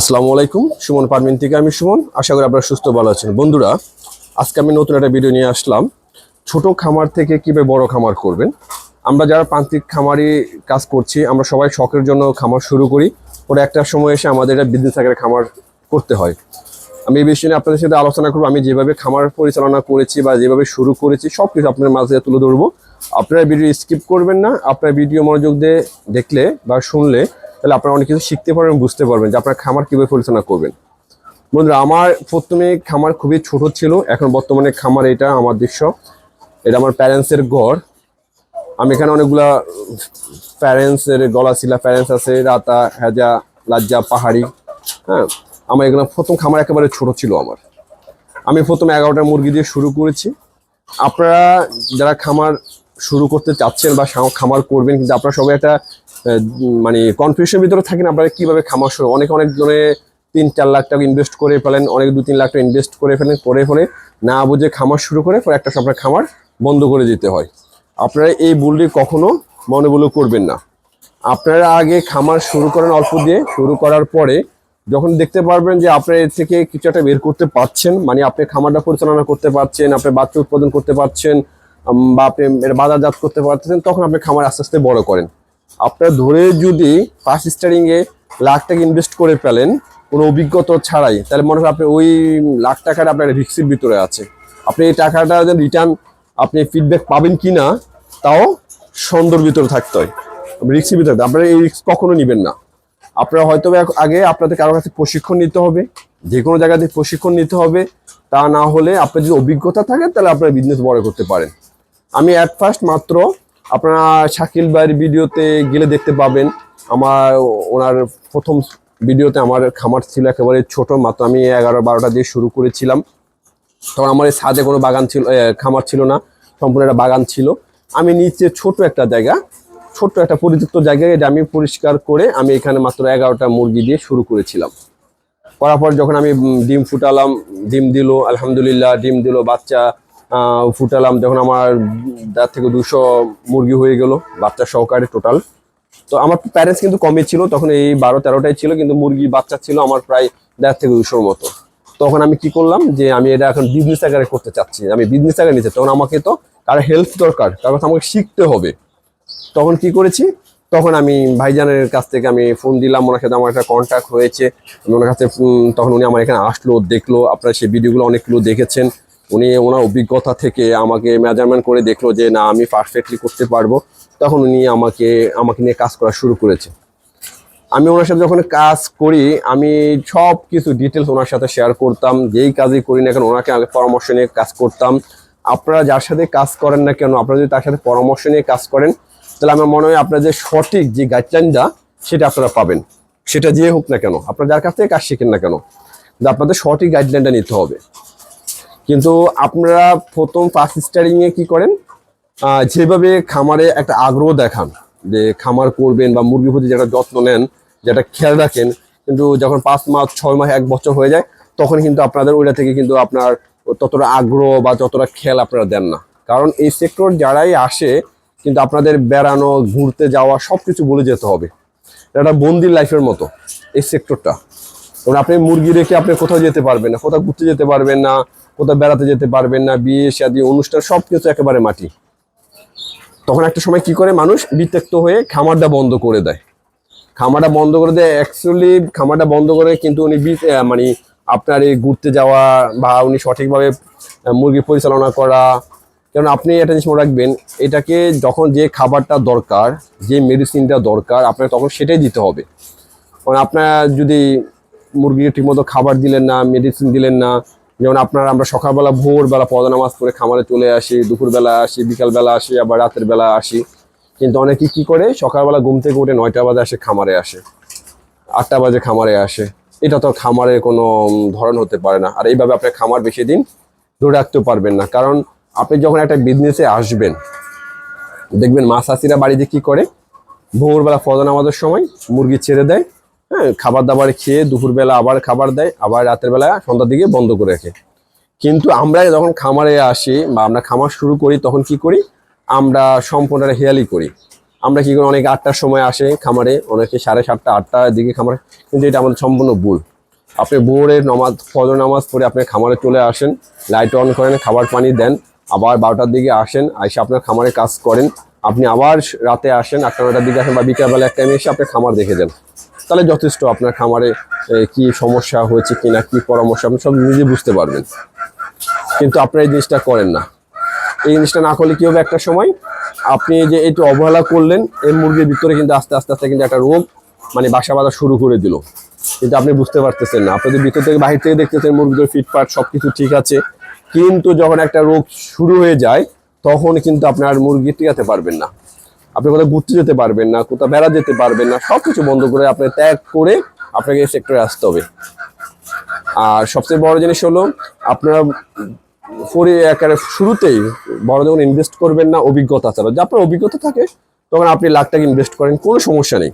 আসসালামু আলাইকুম। সুমন পারমিন থেকে আমি সুমন। আশা করি আপনারা সুস্থ ভালো আছেন। বন্ধুরা, আজকে আমি নতুন একটা ভিডিও নিয়ে আসলাম। ছোট খামার থেকে কীভাবে বড় খামার করবেন? আমরা যারা প্রান্তিক খামারি কাজ করছি, আমরা সবাই শখের জন্য খামার শুরু করি। পরে একটা সময় এসে আমাদের এটা বিজনেস আকারে খামার করতে হয়। আমি এই বিষয়ে আপনাদের সাথে আলোচনা করব। আমি যেভাবে খামার পরিচালনা করেছি বা যেভাবে শুরু করেছি সব কিছু আপনাদের মাঝে তুলে ধরবো। আপনারা ভিডিও স্কিপ করবেন না। আপনার ভিডিও মনোযোগ দিয়ে দেখলে বা শুনলে তাহলে আপনারা অনেক কিছু শিখতে পারবেন, বুঝতে পারবেন যে আপনার খামার কীভাবে পরিচালনা করবেন। বন্ধুরা, আমার প্রথমে খামার খুবই ছোট ছিল, এখন বর্তমানে খামার এটা আমার দৃশ্য। এটা আমার প্যারেন্টসের ঘর। আমি এখানে অনেকগুলা প্যারেন্টসের গলা শিলা প্যারেন্টস আছে, রাতা, হেজা, লাজ্জা, পাহাড়ি হ্যাঁ। আমার এগুলো প্রথম খামার একেবারে ছোট ছিল আমার। আমি প্রথমে এগারোটা মুরগি দিয়ে শুরু করেছি। আপনারা যারা খামার শুরু করতে চাচ্ছেন বা খামার করবেন, কিন্তু আপনারা সবাই একটা মানে কনফিউশনের ভিতরে থাকেন আপনারা কীভাবে খামার শুরু অনেক অনেক জনে তিন চার লাখ টাকা ইনভেস্ট করে ফেলেন, অনেক দু তিন লাখ টাকা ইনভেস্ট করে ফেলেন, করে ফেলে, না বুঝে খামার শুরু করে পরে একটা আপনার খামার বন্ধ করে দিতে হয়। আপনারা এই ভুলটি কখনো মনে বলে করবেন না। আপনারা আগে খামার শুরু করেন অল্প দিয়ে, শুরু করার পরে যখন দেখতে পারবেন যে আপনার এর থেকে কিছু একটা বের করতে পারছেন মানে আপনি খামারটা পরিচালনা করতে পারছেন, আপনি বাচ্চা উৎপাদন করতে পারছেন বা আপনি বাজারজাত করতে পারতেছেন তখন আপনি খামার আস্তে আস্তে বড় করেন। আপনার ধরে যদি ফার্স্ট স্টারিংয়ে লাখ টাকা ইনভেস্ট করে ফেলেন, কোনো অভিজ্ঞতা ছাড়াই, তাহলে মনে হয় আপনি ওই লাখ টাকাটা আপনার রিক্সের ভিতরে আছে। আপনি এই টাকাটা রিটার্ন আপনি ফিডব্যাক পাবেন কি না তাও সন্দেহের ভিতরে থাকতে হয়। রিক্সের ভিতরে আপনারা এই রিক্স কখনো নেবেন না। আপনারা হয়তো আগে আপনাদের কারও কাছে প্রশিক্ষণ নিতে হবে, যে কোনো জায়গা থেকে প্রশিক্ষণ নিতে হবে, তা না হলে আপনার যদি অভিজ্ঞতা থাকে, তাহলে আপনারা বিজনেস বড় করতে পারেন। আমি অ্যাট ফার্স্ট মাত্র আপনারা শাকিল ভাইয়ের ভিডিওতে গেলে দেখতে পাবেন। আমার ওনার প্রথম ভিডিওতে আমার খামার ছিল একেবারে ছোট, মাত্র আমি এগারো বারোটা দিয়ে শুরু করেছিলাম। তখন আমার এই ছাদে কোনো বাগান ছিল খামার ছিল না, সম্পূর্ণ একটা বাগান ছিল। আমি নিচে ছোট একটা জায়গা ছোট্ট একটা পরিত্যক্ত জায়গায় এটা আমি পরিষ্কার করে আমি এখানে মাত্র এগারোটা মুরগি দিয়ে শুরু করেছিলাম। করার পর যখন আমি ডিম ফুটালাম, ডিম দিল, আলহামদুলিল্লাহ, ডিম দিল, বাচ্চা ফুটালাম যখন আমার দেড় থেকে দুশো মুরগি হয়ে গেল, বাচ্চা সহকারে টোটাল তো আমার প্যারেন্টস কিন্তু কমই ছিল, তখন এই বারো তেরোটাই ছিল, কিন্তু মুরগি বাচ্চা ছিল আমার প্রায় দেড় থেকে দুশোর মতো। তখন আমি কি করলাম যে আমি এটা এখন বিজনেস আকারে করতে চাচ্ছি, আমি বিজনেস আকারে নিতে তখন আমাকে তো কারও হেল্প দরকার কারণ আমাকে শিখতে হবে। তখন কি করেছি? তখন আমি ভাইজানের কাছ থেকে আমি ফোন দিলাম, ওনার সাথে আমার একটা কন্ট্যাক্ট হয়েছে। ওনার কাছে তখন উনি আমার এখানে আসলো, দেখল। আপনারা সেই ভিডিওগুলো অনেকগুলো দেখেছেন। উনি ওনার অভিজ্ঞতা থেকে আমাকে মেজারমেন্ট করে দেখল যে, না, আমি পারফেক্টলি করতে পারব। তখন উনি আমাকে আমাকে নিয়ে কাজ করা শুরু করেছে। আমি ওনার সাথে যখন কাজ করি, আমি সব কিছু ডিটেলস ওনার সাথে শেয়ার করতাম। যেই কাজই করি না কেন, ওনাকে আগে পরামর্শ নিয়ে কাজ করতাম। আপনারা যার সাথে কাজ করেন না কেন, আপনারা যদি তার সাথে পরামর্শ নিয়ে কাজ করেন, তাহলে আমার মনে হয় আপনার যে সঠিক যে গাইডলাইনটা, সেটা আপনারা পাবেন। সেটা যে হোক না কেন, আপনারা যার কাছ থেকে কাজ শিখেন না কেন, আপনাদের সঠিক গাইডলাইনটা নিতে হবে। কিন্তু আপনারা প্রথম ফার্স্ট স্টারিংয়ে কি করেন? যেভাবে খামারে একটা আগ্রহ দেখান যে খামার করবেন বা মুরগির প্রতি যেটা যত্ন নেন যেটা খেয়াল রাখেন, কিন্তু যখন পাঁচ মাস, ছয় মাস, এক বছর হয়ে যায়, তখন কিন্তু আপনাদের ওইটা থেকে কিন্তু আপনার ততটা আগ্রহ বা যতটা খেয়াল আপনারা দেন না। কারণ এই সেক্টর যারাই আসে, কিন্তু আপনাদের বেড়ানো, ঘুরতে যাওয়া সব কিছু বলে যেতে হবে। এটা বন্দির লাইফের মতো এই সেক্টরটা কারণ আপনি মুরগি রেখে আপনি কোথাও যেতে পারবেন না, কোথাও ঘুরতে যেতে পারবেন না, কোথাও বেড়াতে যেতে পারবেন না, বিয়ে শাদী, অনুষ্ঠান সব কিছু একেবারে মাটি। তখন একটা সময় কি করে মানুষ বিত্যক্ত হয়ে খামারটা বন্ধ করে দেয়। খামারটা বন্ধ করে দেয় অ্যাকচুয়ালি খামারটা বন্ধ করে কিন্তু উনি মানে আপনার এই ঘুরতে যাওয়া বা উনি সঠিকভাবে মুরগি পরিচালনা করা। কারণ আপনি একটা জিনিস মনে রাখবেন, এটাকে যখন যে খাবারটা দরকার, যে মেডিসিনটা দরকার আপনার তখন সেটাই দিতে হবে। কারণ আপনার যদি মুরগিকে ঠিকমতো খাবার দিলেন না মেডিসিন দিলেন না। যেমন আপনার আমরা সকালবেলা ভোরবেলা পদা নামাজ পড়ে খামারে চলে আসি, দুপুরবেলা আসি, বিকালবেলা আসি, আবার রাতের বেলা আসি। কিন্তু অনেকে কি করে? সকালবেলা ঘুম থেকে উঠে নয়টা বাজে আসে, খামারে আসে। আটটা বাজে খামারে আসে। এটা তো খামারের কোনো ধরন হতে পারে না। আর এইভাবে আপনি খামার বেশি দিন ধরে রাখতেও পারবেন না। কারণ আপনি যখন একটা বিজনেসে আসবেন, দেখবেন মা চাষিরা বাড়িতে কি করে? ভোরবেলা ফজর নামাজের সময় মুরগি ছেড়ে দেয় হ্যাঁ খাবার দাবার খেয়ে দুপুরবেলা আবার খাবার দেয়, আবার রাতের বেলা সন্ধ্যার দিকে বন্ধ করে রাখে। কিন্তু আমরা যখন খামারে আসি বা আমরা খামার শুরু করি, তখন কি করি? আমরা সম্পূর্ণ হেয়ালি করি। আমরা কি করি? অনেকে আটটার সময় আসে খামারে, অনেকে সাড়ে সাতটা আটটার দিকে খামারে। কিন্তু এটা আমাদের সম্পূর্ণ ভুল। আপনি ভোরের নামাজ, ফজর নামাজ পড়ে আপনি খামারে চলে আসেন, লাইট অন করেন, খাবার পানি দেন, আবার বারোটার দিকে আসেন এসে আপনার খামারে কাজ করেন। আপনি আবার রাতে আসেন, আটটা নটার দিকে আসেন বা বিকালবেলা একটা টাইমে এসে আপনি খামার দেখে দেন তাহলে যথেষ্ট আপনার খামারে কি সমস্যা হয়েছে কিনা, কি পরামর্শ, আপনি সব নিজে বুঝতে পারবেন। কিন্তু আপনারা এই জিনিসটা করেন না। এই জিনিসটা না করলে কী হবে একটা সময়? আপনি যে একটু অবহেলা করলেন, এই মুরগির ভিতরে কিন্তু আস্তে আস্তে আস্তে কিন্তু একটা রোগ মানে বাসা বাঁধা শুরু করে দিল। কিন্তু আপনি বুঝতে পারতেছেন না। আপনি ভিতর থেকে বাহির থেকে দেখতেছেন মুরগিদের ফিটফাট সব কিছু ঠিক আছে, কিন্তু যখন একটা রোগ শুরু হয়ে যায়, তখন কিন্তু আপনার মুরগি টিকাতে পারবেন না। আপনি কোথাও ঘুরতে যেতে পারবেন না, কোথাও বেড়া যেতে পারবেন না সব কিছু বন্ধ করে আপনি ত্যাগ করে আপনাকে এই সেক্টরে আসতে হবে। আর সবচেয়ে বড় জিনিস হলো, আপনারা পরে একেবারে শুরুতেই বড় যখন ইনভেস্ট করবেন না, অভিজ্ঞতা ছাড়া। যে আপনার অভিজ্ঞতা থাকে, তখন আপনি লাখ টাকা ইনভেস্ট করেন, কোনো সমস্যা নেই।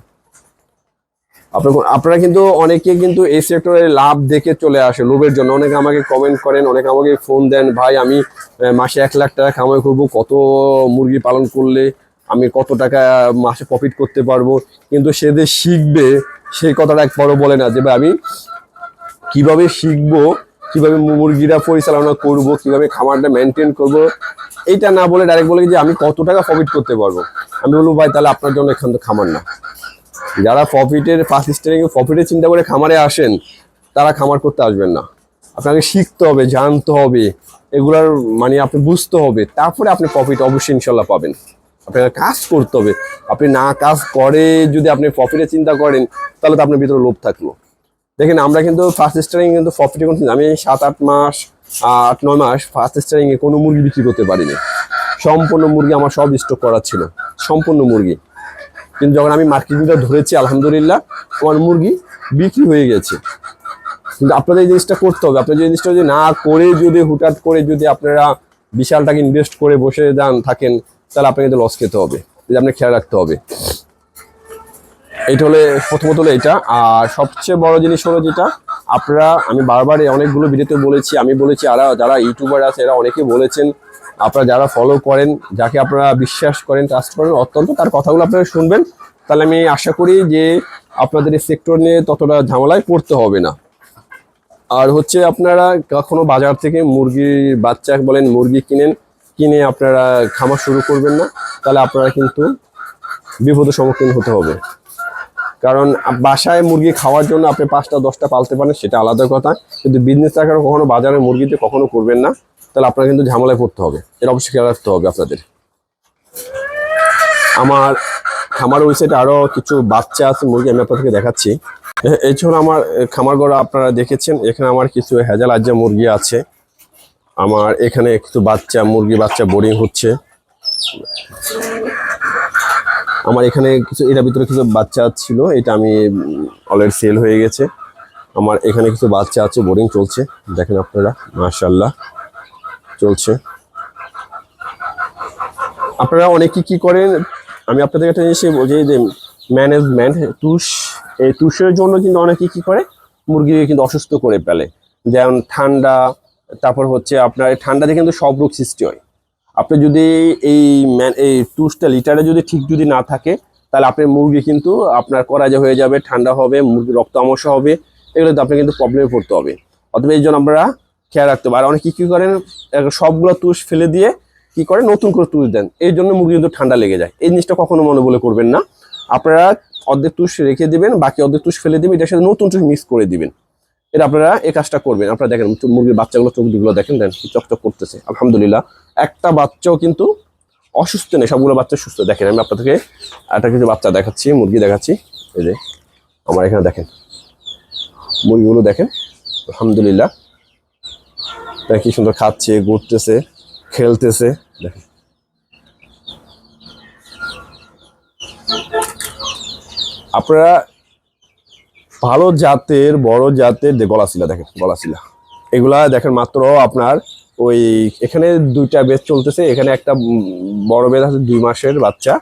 আপনার আপনারা কিন্তু অনেকে কিন্তু এই সেক্টরে লাভ দেখে চলে আসে লোভের জন্য। অনেকে আমাকে কমেন্ট করেন, অনেকে আমাকে ফোন দেন, ভাই, আমি মাসে এক লাখ টাকা কামাই করব, কত মুরগি পালন করলে আমি কত টাকা মাসে প্রফিট করতে পারব? কিন্তু সে যে শিখবে, সেই কথাটা একবারও বলে না যে, ভাই, আমি কীভাবে শিখব, কীভাবে মুরগিরা পরিচালনা করব, কীভাবে খামারটা মেনটেন করব? এইটা না বলে ডাইরেক্ট বলে যে, আমি কত টাকা প্রফিট করতে পারব? আমি বলব, ভাই, তাহলে আপনার জন্য এখান তো খামার না। যারা প্রফিটের ফার্স্ট স্টারিং প্রফিটের চিন্তা করে খামারে আসেন, তারা খামার করতে আসবেন না। আপনাকে শিখতে হবে, জানতে হবে। এগুলার মানে আপনি বুঝতে হবে। তারপরে আপনি প্রফিট অবশ্যই ইনশাল্লাহ পাবেন। আপনাকে কাজ করতে হবে। আপনি না কাজ করে যদি আপনি প্রফিটের চিন্তা করেন, তাহলে তো আপনার ভিতরে লোভ থাকল। দেখেন, আমরা কিন্তু ফার্স্ট স্টারিং কিন্তু প্রফিটে কোনো আমি সাত, আট মাস আট, নয় মাস ফার্স্ট স্টারিং এ কোনো মুরগি বিক্রি করতে পারিনি। সম্পূর্ণ মুরগি আমার সব স্টক করা ছিল। সম্পূর্ণ মুরগি। কিন্তু যখন আমি মার্কেটিংটা ধরেছি, আলহামদুলিল্লাহ, আমার মুরগি বিক্রি হয়ে গেছে। কিন্তু আপনাদের এই জিনিসটা করতে হবে। আপনার জিনিসটা যদি না করে, যদি হুটহাট করে যদি আপনারা বিশাল টাকা ইনভেস্ট করে বসে যান, থাকেন তাহলে আপনাকে লস খেতে হবে। যদি আপনি খেয়াল রাখতে হবে। এইটা হলে প্রথমত হলো এটা আর সবচেয়ে বড় জিনিস হলো যেটা, আপনারা, আমি বারবার অনেকগুলো ভিডিওতে বলেছি, আমি বলেছি, আর, যারা ইউটিউবার আছে, এরা অনেকে বলেছেন, আপনারা যারা ফলো করেন, যাকে আপনারা বিশ্বাস করেন ট্রাস্ট করেন, অত্যন্ত তার কথাগুলো আপনারা শুনবেন। তাহলে আমি আশা করি যে আপনাদের এই সেক্টর নিয়ে ততটা ঝামেলায় পড়তে হবে না। আর হচ্ছে আপনারা কখনো বাজার থেকে মুরগির বাচ্চা বলেন মুরগি কিনেন কিনে আপনারা খামার শুরু করবেন না, তাহলে আপনারা কিন্তু বিপদের সম্মুখীন হতে হবে। কারণ বাসায় মুরগি খাওয়ার জন্য আপনি পাঁচটা, দশটা পালতে পারেন, সেটা আলাদা কথা। কিন্তু বিজনেস আকারে কখনো বাজারে মুরগিতে কখনো করবেন না, তাহলে আপনার কিন্তু ঝামেলায় পড়তে হবে। এটা অবশ্যই খেয়াল রাখতে হবে আপনাদের। আমার খামার ওয়েবসাইটে আরও কিছু বাচ্চা আছে, মুরগি আমি আপনাদেরকে দেখাচ্ছি। এ- এই ছিল আমার খামার আপনারা দেখেছেন, এখানে আমার কিছু হেজাল আজ্জা মুরগি আছে। আমার এখানে একটু বাচ্চা, মুরগি বাচ্চা বোরিং হচ্ছে। আমার এখানে কিছু, এটার ভিতরে কিছু বাচ্চা ছিল, এটা আমি অলরেডি সেল হয়ে গেছে। আমার এখানে কিছু বাচ্চা আছে বোরিং চলছে। দেখেন আপনারা মাশাল্লাহ চলছে। আপনারা অনেকে কি করেন, আমি আপনাদের একটা জিনিস বলছি যে ম্যানেজমেন্ট তুষ, এই তুষের জন্য কিন্তু অনেকে কি করে, মুরগিকে কিন্তু অসুস্থ করে ফেলে। যেমন ঠান্ডা তারপর হচ্ছে আপনার ঠান্ডাতে কিন্তু সব রোগ সৃষ্টি হয়। আপনি যদি এই ম্যান এই টুসটা লিটারে যদি ঠিক যদি না থাকে, তাহলে আপনার মুরগি কিন্তু আপনার করাজে হয়ে যাবে, ঠান্ডা হবে মুরগি রক্ত আমসা হবে, এগুলো আপনার কিন্তু প্রবলেমে পড়তে হবে। অথবা এই জন্য আমরা খেয়াল রাখতে হবে। আর অনেকে কী করেন সবগুলো তুষ ফেলে দিয়ে কি করে নতুন করে তুষ দেন। এই জন্য মুরগি কিন্তু ঠান্ডা লেগে যায়। এই জিনিসটা কখনো মনে বলে করবেন না। আপনারা অর্ধেক তুষ রেখে দিবেন, বাকি অর্ধেক তুষ ফেলে দিবেন, এটার সাথে নতুন তুষ মিক্স করে দিবেন। এটা আপনারা এই কাজটা করবেন। আপনারা দেখেন মুরগির বাচ্চাগুলো চোখ দিগুলো দেখেন দেন চকচক করতেছে। আলহামদুলিল্লাহ, একটা বাচ্চাও কিন্তু অসুস্থ নেই, সবগুলো বাচ্চা সুস্থ। দেখেন, আমি আপনাদেরকে একটা কিছু বাচ্চা দেখাচ্ছি, মুরগি দেখাচ্ছি। এই যে, আমার এখানে দেখেন, মুরগিগুলো দেখেন, আলহামদুলিল্লাহ। দেখেন কি সুন্দর খাচ্ছে, ঘুরতেছে, খেলতেছে, দেখেন। আপনারা ভালো জাতের, বড় জাতের যে গলাশিলা দেখেন, গলাশিলা। এগুলা দেখেন মাত্র আপনার ওই এখানে দুইটা বেচ চলতেছে, এখানে একটা বড় বেচ আছে দুই মাসের বাচ্চা,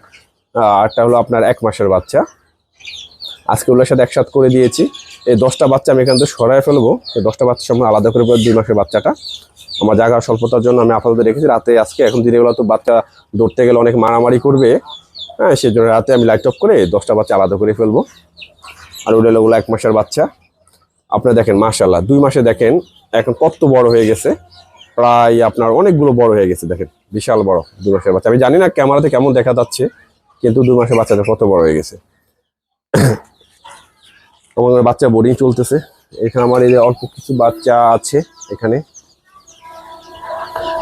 আর আরটা হলো আপনার এক মাসের বাচ্চা। আজকে ওগুলোর সাথে একসাথে করে দিয়েছি। এই দশটা বাচ্চা আমি এখান থেকে সরাই ফেলব। এই দশটা বাচ্চা সামনে আলাদা করে দুই মাসের বাচ্চাটা। আমার জায়গার স্বল্পতার জন্য আমি আপাতত রেখেছি। রাতে আজকে, এখন দিনের বেলা তো বাচ্চা ধরতে গেলে অনেক মারামারি করবে। হ্যাঁ সেই জন্য রাতে আমি লাইট অফ করে দশটা বাচ্চা আলাদা করে ফেলব। আর ওটা হলো এক মাসের বাচ্চা। আপনারা দেখেন মাশাল্লাহ দুই মাসে দেখেন, এখন কত বড় হয়ে গেছে। প্রায় আপনার অনেকগুলো বড় হয়ে গেছে, দেখেন, বিশাল বড় দুই মাসের বাচ্চা। আমি জানি না ক্যামেরাতে কেমন দেখা যাচ্ছে, কিন্তু দুই মাসের বাচ্চাটা কত বড় হয়ে গেছে। আমাদের বাচ্চা বোর্ডিং চলতেছে। এখানে আমার এই অল্প কিছু বাচ্চা আছে, এখানে।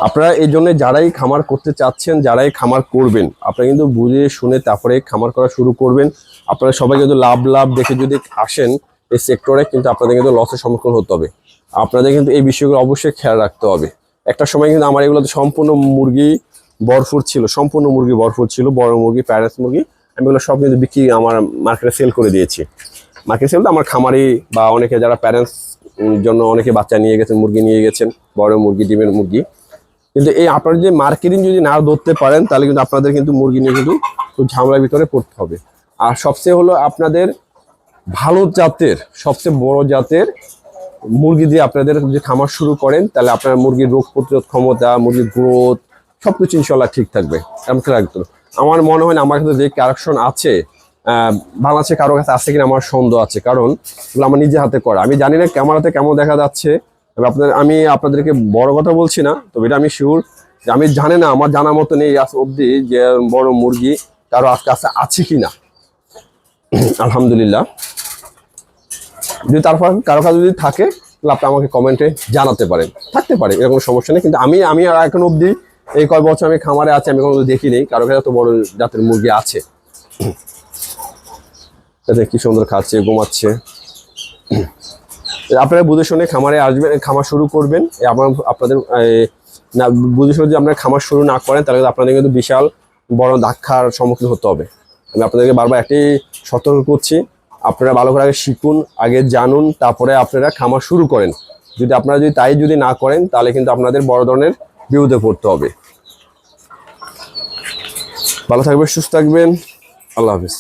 আপনারা এই জন্য যারাই খামার করতে চাচ্ছেন, যারাই খামার করবেন, আপনারা কিন্তু বুঝে শুনে তারপরে খামার করা শুরু করবেন। আপনারা সবাই যদি লাভ লাভ দেখে যদি আসেন, এই সেক্টরে কিন্তু আপনাদের কিন্তু লসের সম্মুখীন হতে হবে। আপনাদের কিন্তু এই বিষয়গুলো অবশ্যই খেয়াল রাখতে হবে। একটা সময় কিন্তু আমার এগুলোতে সম্পূর্ণ মুরগি বরফুর ছিল, সম্পূর্ণ মুরগি বরফুর ছিল, বড় মুরগি প্যারেন্টস মুরগি, আমি এগুলো সব কিন্তু বিক্রি আমার মার্কেটে সেল করে দিয়েছি। মার্কেট সেল তো আমার খামারি বা অনেকে যারা প্যারেন্টস জন্য অনেকে বাচ্চা নিয়ে গেছেন, মুরগি নিয়ে গেছেন, বড় মুরগি, ডিমের মুরগি। কিন্তু এই আপনারা যে মার্কেটিং যদি না ধরতে পারেন, তাহলে কিন্তু আপনাদের কিন্তু মুরগি নিয়ে কিন্তু খুব ঝামেলার ভিতরে পড়তে হবে। আর সবচেয়ে হলো আপনাদের ভালো জাতের, সবচেয়ে বড় জাতের মুরগি দিয়ে আপনাদের যে খামার শুরু করেন, তাহলে আপনার মুরগির রোগ প্রতিরোধ ক্ষমতা, মুরগির গ্রোথ সব সবকিছু ইনশাল্লাহ ঠিক থাকবে। এমন রাখতে আমার মনে হয় না, আমার কাছে যে কারেকশন আছে বাংলাদেশে কারও কাছে আছে কিনা আমার সন্দেহ আছে। কারণ আমার নিজে হাতে করা। আমি জানি না ক্যামেরাতে কেমন দেখা যাচ্ছে। তবে আপনাদের, আমি আপনাদেরকে বড় কথা বলছি না, তবে এটা আমি শিওর যে আমি জানি না, আমার জানা মতো নেই আজ অবধি যে বড় মুরগি কারও আজকে কাছে আছে কি না আলহামদুলিল্লাহ। যদি তারপর কারও কাছে যদি থাকে, তাহলে আপনি আমাকে কমেন্টে জানাতে পারেন। থাকতে পারে, এরকম সমস্যা নেই, কিন্তু আমি আমি আর এখন অবধি এই কয় বছর আমি খামারে আছি, আমি কোনো দেখি নেই কারও কাছে এত বড় জাতের মুরগি আছে। কি সুন্দর খাচ্ছে, ঘুমাচ্ছে। আপনারা বুঝে শুনে খামারে আসবেন, খামার শুরু করবেন। আমার আপনাদের না, বুঝে শুনে যদি আপনারা খামার শুরু না করেন, তাহলে আপনাদের কিন্তু বিশাল বড় ধাক্কার সম্মুখীন হতে হবে। আমি আপনাদেরকে বারবার একটি সতর্ক করছি, আপনারা ভালো করে আগে শিখুন, আগে জানুন, তারপরে আপনারা খামার শুরু করেন। যদি আপনারা যদি তাই যদি না করেন, তাহলে কিন্তু আপনাদের বড় ধরনের বিপদে পড়তে হবে। ভালো থাকবেন, সুস্থ থাকবেন। আল্লাহ হাফিজ।